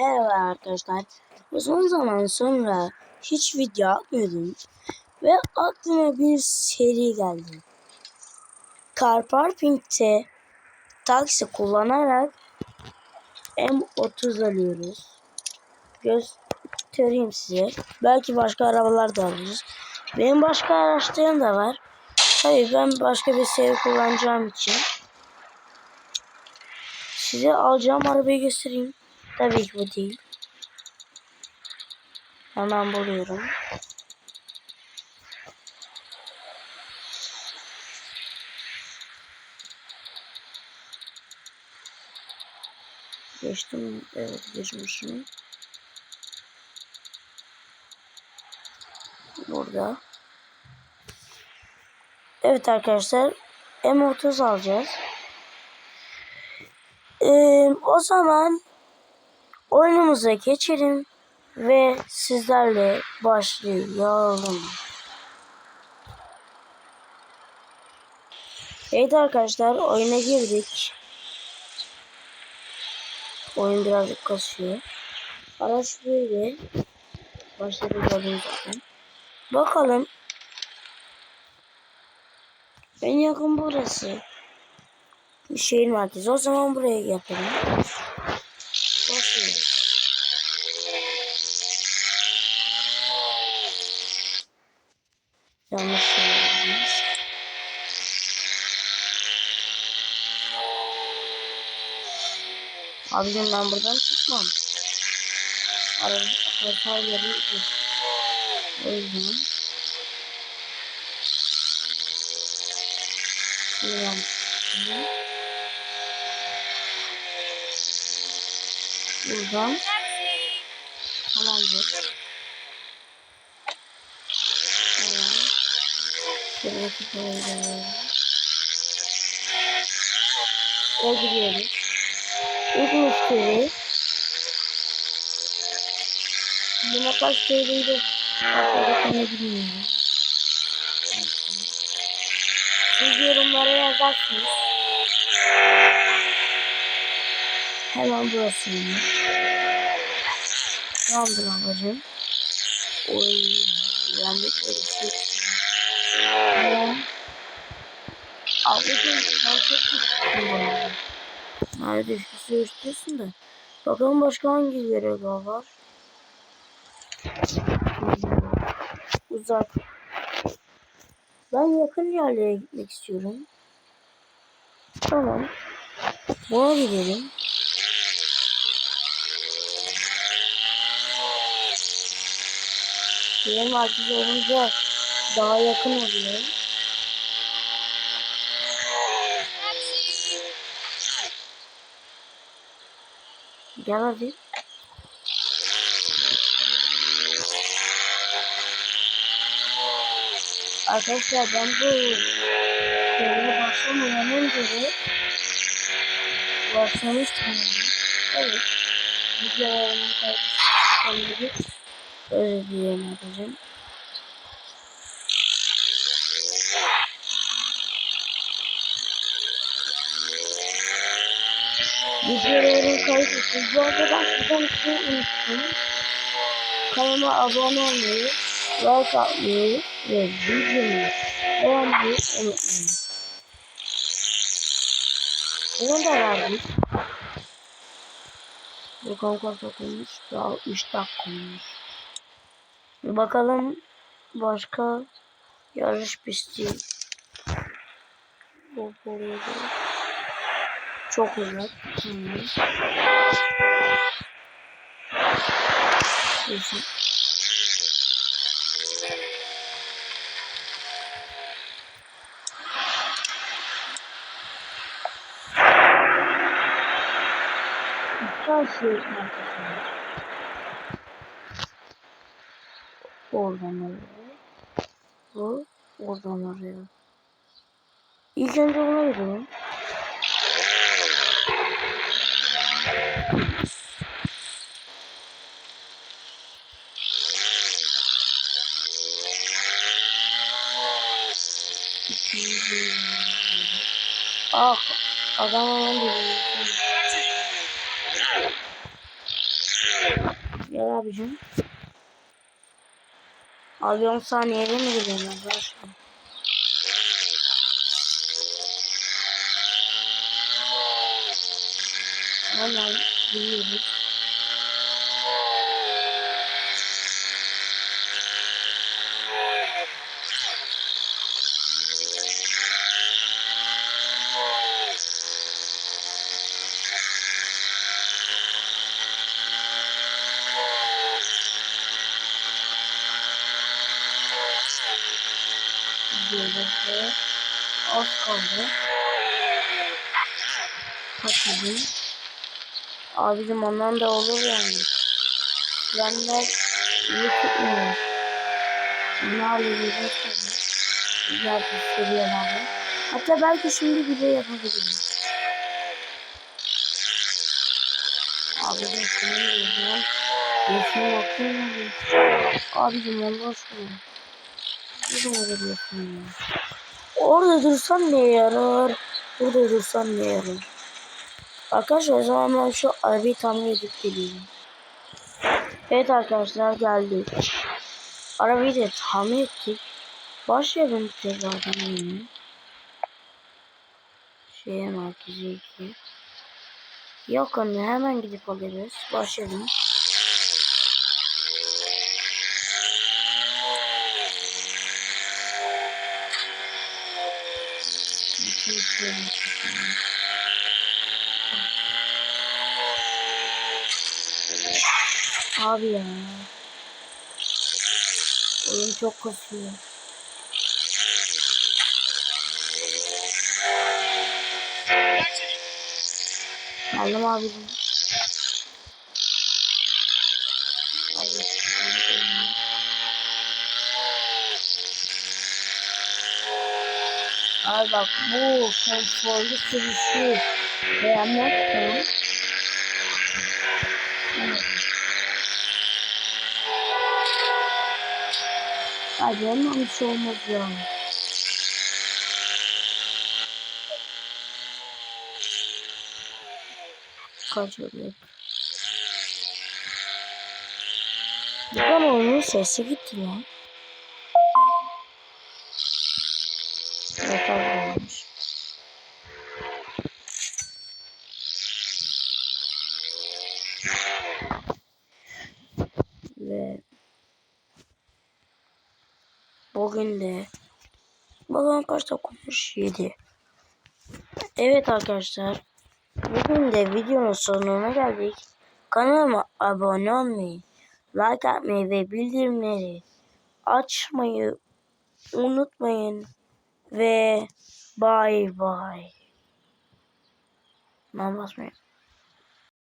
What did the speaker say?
Merhaba arkadaşlar. Uzun zaman sonra hiç video atmıyordum. Ve aklıma bir seri geldi. Car Parking'te taksi kullanarak M30 alıyoruz. Göstereyim size. Belki başka arabalar da alırız. Benim başka araçlarım da var. Tabii ben başka bir seri kullanacağım için. Size alacağım arabayı göstereyim. Tabii ki bu değil. Hemen buluyorum. Geçtim. Evet geçmişim. Burada. Evet arkadaşlar. M30 alacağız. Ee, o zaman oyunumuza geçelim ve sizlerle başlayalım. Evet arkadaşlar oyuna girdik. Oyun birazcık kasıyor. Araç böyle. Başladı gördüğünüz zaten. Bakalım. En yakın burası. Bir şehir merkezi. O zaman buraya yapalım. Abicim ben buradan çıkmam. Yeri O yüzden. Çıkıyorum. Buradan. Tamamdır. Tamam. Şuradaki parayı da İlk müşteri. Buna kaç TL'ydi? Aslında bilmiyorum. Siz yorumlara yazarsınız. Hemen burası. Tamamdır ablacığım. Oy, yandık böyle şey. Tamam. Ablacığım Neredeyse su istiyorsun da. Bakalım başka hangi görev var? Uzak. Ben yakın yerlere gitmek istiyorum. Tamam. Buna gidelim. Şehir merkezi olunca daha yakın oluyor. Gel hadi. Arkadaşlar ben bu seriye başlamadan önce de başlamıştım. Evet. Videolarımı kaydetmiştim. Özür dilerim arkadaşım. Videolarımı kaydettim. Bu arada ben sizden bir şey unuttum. Kanalıma abone olmayı, like atmayı ve videomu beğenmeyi unutmayın. Bunu da verdik. Bu kanka sokulmuş. Daha 3 dakika olmuş. Bir bakalım başka yarış pisti. Bu buraya Çok uzak. Tamam. Neyse. Karşı arkasında. Oradan oraya. Bu oradan oraya. İlk önce buna gidelim. Ah adam dedi. Gel abicim. Abi 10 saniyede mi gidiyorum arkadaşlar? Hemen gidiyoruz. Ve az kaldı. Kaçırdım. Abicim ondan da olur yani. Frenler iyi tutmuyor. Ne halledeceğiz tabii. Güzel bir seviyelerle. Hatta belki şimdi bile yapabilirim. Abicim senin yüzünden yaşını yapayım Abicim Allah aşkına. Ne zaman veriyorsun ya? Orada dursan ne yarar? Burada dursan ne yarar? Arkadaşlar zaman şu arabayı tamir edip geliyorum. Evet arkadaşlar geldik. Arabayı da tamir ettik. Başlayalım tekrardan yine. Şeye merkezi 2. Yok anne hemen gidip alırız. Başlayalım. Abi ya. Oyun çok kasıyor. Geldim abicim. Abi bak bu konforlu sürüşü Abi ondan bir şey olmaz ya. Kaçırdık. Buradan oyunun sesi gitti lan. Mesaj gelmiş. Ve bugün de bakalım kaç olmuş 7. Evet arkadaşlar bugün de videonun sonuna geldik. Kanalıma abone olmayı, like atmayı ve bildirimleri açmayı unutmayın. Ve bye bye. Ben basmayayım.